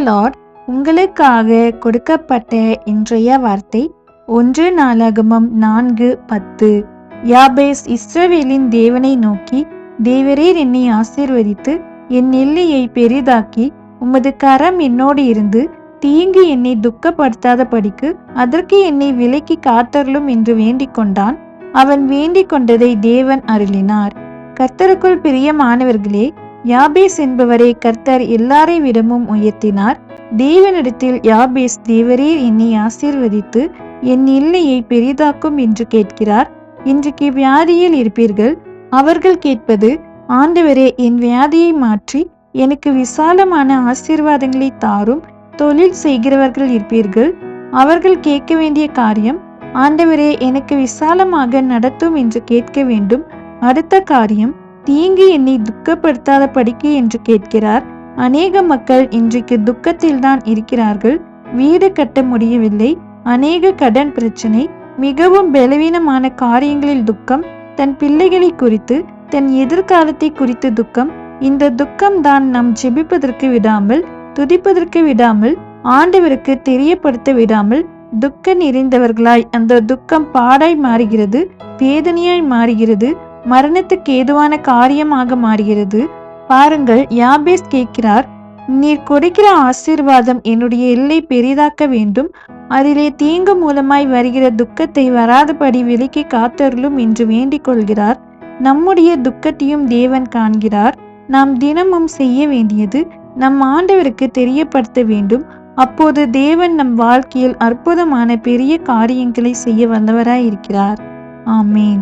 Lord உங்களுக்காக கொடுக்கப்பட்ட இன்றைய வார்த்தை ஒன்று நாளாகமம் நான்கு பத்து. யாபேஸ் இஸ்ரவேலின் தேவனை நோக்கி தேவரீர் என்னை ஆசீர்வதித்து என் எல்லையை பெரிதாக்கி உமது கரம் என்னோடு இருந்து தீங்கு என்னை துக்கப்படுத்தாத படிக்கு அதற்கு என்னை விலக்கி காத்தருளும் என்று வேண்டிக் கொண்டான் அவன் வேண்டிக் கொண்டதை தேவன் அருளினார். கர்த்தருக்குள் பிரியமானவர்களே யாபேஸ் என்பவரை கர்த்தர் எல்லாரை விடமும் உயர்த்தினார். தேவனிடத்தில் யாபேஸ் தேவரீர் என்னை ஆசீர்வதித்து என் இல்லையை பெரிதாக்கும் என்று கேட்கிறார். இன்றைக்கு வியாதியில் இருப்பீர்கள். அவர்கள் கேட்பது ஆண்டவரே என் வியாதியை மாற்றி எனக்கு விசாலமான ஆசீர்வாதங்களை தாரும். தொழில் செய்கிறவர்கள் இருப்பீர்கள். அவர்கள் கேட்க வேண்டிய காரியம் ஆண்டவரே எனக்கு விசாலமாக நடத்தும் என்று கேட்க வேண்டும். அடுத்த காரியம் தீங்கு என்னை துக்கப்படுத்தாத படிக்கு என்று கேட்கிறார். அநேக மக்கள் இன்றைக்கு துக்கத்தில்தான் இருக்கிறார்கள். வீடு கட்ட முடியவில்லை. அநேக கடன் பிரச்சனை. மிகவும் பலவீனமான காரியங்களில் துக்கம். தன் பிள்ளைகளை குறித்து தன் எதிர்காலத்தை குறித்து துக்கம். இந்த துக்கம் தான் நம் ஜெபிப்பதற்கு விடாமல் துதிப்பதற்கு விடாமல் ஆண்டவருக்கு தெரியப்படுத்த விடாமல் துக்க நிறைந்தவர்களாய். அந்த துக்கம் பாடாய் மாறுகிறது வேதனையாய் மாறுகிறது. மரணத்துக்கு ஏதுவான காரியமாக மாறுகிறது. பாருங்கள் யாபேஸ் கேட்கிறார் நீர் கொடுக்கிற ஆசீர்வாதம் என்னுடைய எல்லை பெரிதாக்க வேண்டும். அதிலே தீங்கு மூலமாய் வருகிற துக்கத்தை வராதபடி விலக்கி காத்தருளும் என்று வேண்டிக் கொள்கிறார். நம்முடைய துக்கத்தையும் தேவன் காண்கிறார். நாம் தினமும் செய்ய வேண்டியது நம் ஆண்டவருக்கு தெரியப்படுத்த வேண்டும். அப்போது தேவன் நம் வாழ்க்கையில் அற்புதமான பெரிய காரியங்களை செய்ய வல்லவராய் இருக்கிறார் ஆமேன்.